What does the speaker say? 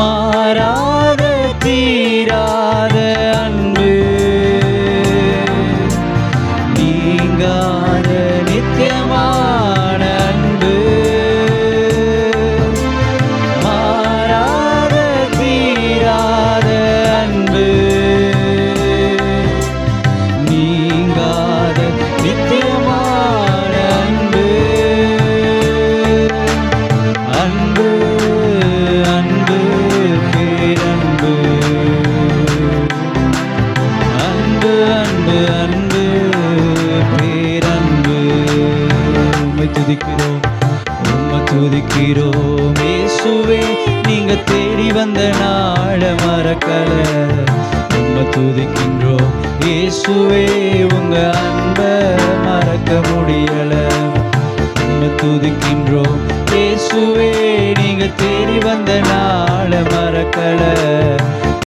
மாறாத தீராத அன்பு. நீங்காத நித்தியமா அன்பு அன்பு பேரன்பு. உம்மை துதிக்கிறோம் உம்மை துதிக்கிறோம். இயேசுவே நீங்க தேடி வந்த நாட மறக்கல. உம்மை துதிக்கின்றோம். இயேசுவே உங்க அன்ப மறக்க முடியல. உம்மை துதிக்கின்றோம். இயேசுவே நீங்க தேடி வந்த நாள்